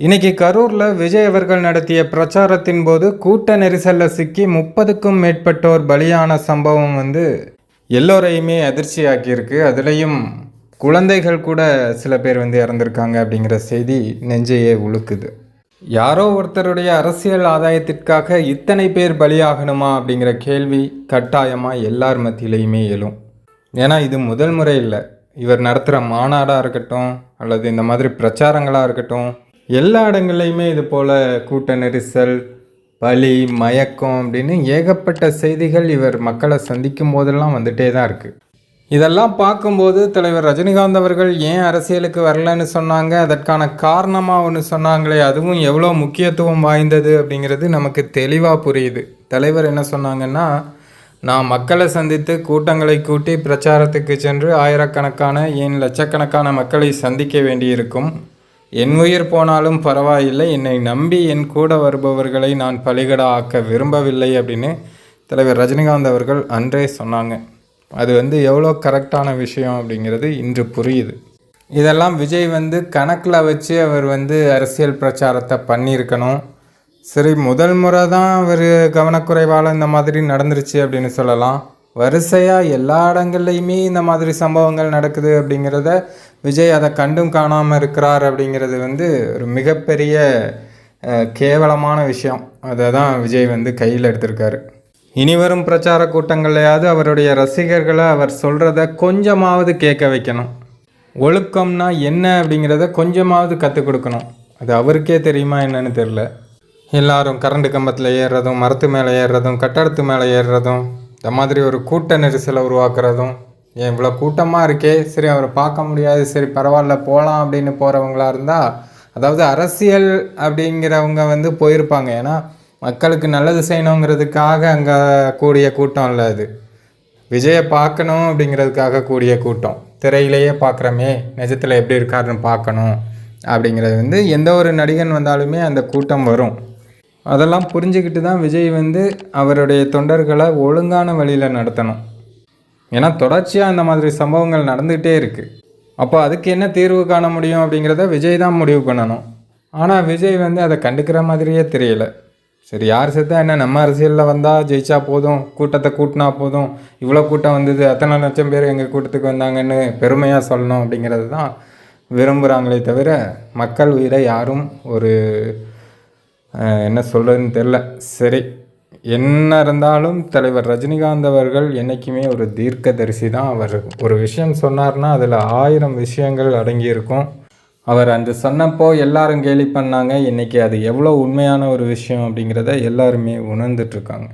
இன்னைக்கு கரூரில் விஜய் அவர்கள் நடத்திய பிரச்சாரத்தின் போது கூட்ட நெரிசலில் சிக்கி முப்பதுக்கும் மேற்பட்டோர் பலியான சம்பவம் வந்து எல்லோரையுமே அதிர்ச்சியாக்கியிருக்கு. அதுலேயும் குழந்தைகள் கூட சில பேர் வந்து இறந்துருக்காங்க அப்படிங்கிற செய்தி நெஞ்சையே உழுக்குது யாரோ ஒருத்தருடைய அரசியல் ஆதாயத்திற்காக இத்தனை பேர் பலியாகணுமா அப்படிங்கிற கேள்வி கட்டாயமாக எல்லார் மத்தியிலையுமே எழும். ஏன்னா இது முதல் முறை இல்லை. இவர் நடத்துகிற மாநாடாக இருக்கட்டும் அல்லது இந்த மாதிரி பிரச்சாரங்களாக இருக்கட்டும் எல்லா இடங்கள்லையுமே இது போல் கூட்ட நெரிசல் பலி மயக்கம் அப்படின்னு ஏகப்பட்ட செய்திகள் இவர் மக்களை சந்திக்கும் போதெல்லாம் வந்துட்டே தான் இருக்குது இதெல்லாம் பார்க்கும்போது தலைவர் ரஜினிகாந்த் அவர்கள் ஏன் அரசியலுக்கு வரலன்னு சொன்னாங்க அதற்கான காரணமாக ஒன்று சொன்னாங்களே அதுவும் எவ்வளோ முக்கியத்துவம் வாய்ந்தது அப்படிங்கிறது நமக்கு தெளிவாக புரியுது. தலைவர் என்ன சொன்னாங்கன்னா நான் மக்களை சந்தித்து கூட்டங்களை கூட்டி பிரச்சாரத்துக்கு சென்று ஆயிரக்கணக்கான ஏன் லட்சக்கணக்கான மக்களை சந்திக்க வேண்டியிருக்கும். என் உயிர் போனாலும் பரவாயில்லை. என்னை நம்பி என் கூட வருபவர்களை நான் பலிகடா ஆக்க விரும்பவில்லை அப்படின்னு தலைவர் ரஜினிகாந்த் அவர்கள் அன்றே சொன்னாங்க. அது வந்து எவ்வளோ கரெக்டான விஷயம் அப்படிங்கிறது இன்று புரியுது. இதெல்லாம் விஜய் வந்து கணக்கில் வச்சு அவர் வந்து அரசியல் பிரச்சாரத்தை பண்ணியிருக்கணும். சரி முதல் முறை தான் அவர் கவனக்குறைவால் இந்த மாதிரி நடந்துருச்சு அப்படின்னு சொல்லலாம். வரிசையாக எல்லா இடங்கள்லையுமே இந்த மாதிரி சம்பவங்கள் நடக்குது அப்படிங்கிறத விஜய் அதை கண்டும் காணாமல் இருக்கிறார் அப்படிங்கிறது வந்து ஒரு மிகப்பெரிய கேவலமான விஷயம். அதை தான் விஜய் வந்து கையில் எடுத்திருக்காரு. இனி வரும் பிரச்சார கூட்டங்கள்லையாவது அவருடைய ரசிகர்களை அவர் சொல்கிறத கொஞ்சமாவது கேட்க வைக்கணும். ஒழுக்கம்னா என்ன அப்படிங்கிறத கொஞ்சமாவது கற்றுக் கொடுக்கணும். அது அவருக்கே தெரியுமா என்னன்னு தெரில எல்லாரும் கரண்ட் கம்பத்தில் ஏறுறதும் மரத்து மேலே ஏறுறதும் கட்டடத்து மேலே ஏறுறதும் இந்த மாதிரி ஒரு கூட்ட நெரிசலை உருவாக்குறதும் ஏன் இவ்வளோ கூட்டமாக இருக்கே? சரி அவரை பார்க்க முடியாது. சரி பரவாயில்ல போகலாம் அப்படின்னு போகிறவங்களா இருந்தால் அதாவது அரசியல் அப்படிங்கிறவங்க வந்து போயிருப்பாங்க. ஏன்னா மக்களுக்கு நல்லது செய்யணுங்கிறதுக்காக அங்கே கூடிய கூட்டம் இல்லை அது. விஜயை பார்க்கணும் அப்படிங்கிறதுக்காக கூடிய கூட்டம். திரையிலேயே பார்க்குறோமே நிஜத்தில் எப்படி இருக்காருன்னு பார்க்கணும் அப்படிங்கிறது வந்து எந்த ஒரு நடிகன் வந்தாலுமே அந்த கூட்டம் வரும். அதெல்லாம் புரிஞ்சுக்கிட்டு தான் விஜய் வந்து அவருடைய தொண்டர்களை ஒழுங்கான வழியில் நடத்தணும். ஏன்னா தொடர்ச்சியாக இந்த மாதிரி சம்பவங்கள் நடந்துகிட்டே இருக்குது அப்போ அதுக்கு என்ன தீர்வு காண முடியும் அப்படிங்கிறத விஜய் தான் முடிவு பண்ணணும். ஆனால் விஜய் வந்து அதை கண்டுக்கிற மாதிரியே தெரியல. சரி யார் செத்தா என்ன? நம்ம அரசியலில் வந்தால் ஜெயிச்சா போதும். கூட்டத்தை கூட்டினா போதும். இவ்வளோ கூட்டம் வந்தது அத்தனை லட்சம் பேர் எங்கள் கூட்டத்துக்கு வந்தாங்கன்னு பெருமையாக சொல்லணும் அப்படிங்கிறது தான் விரும்புகிறாங்களே தவிர மக்கள் உயிரை யாரும் ஒரு என்ன சொல்கிறதுன்னு தெரில சரி என்ன இருந்தாலும் தலைவர் ரஜினிகாந்த் அவர்கள் என்றைக்குமே ஒரு தீர்க்கதரிசி தான். அவர் ஒரு விஷயம் சொன்னார்னா அதில் ஆயிரம் விஷயங்கள் அடங்கியிருக்கும். அவர் அன்று சொன்னப்போ எல்லாரும் கேலி பண்ணாங்க. இன்றைக்கி அது எவ்வளோ உண்மையான ஒரு விஷயம் அப்படிங்கிறத எல்லாருமே உணர்ந்துட்டுருக்காங்க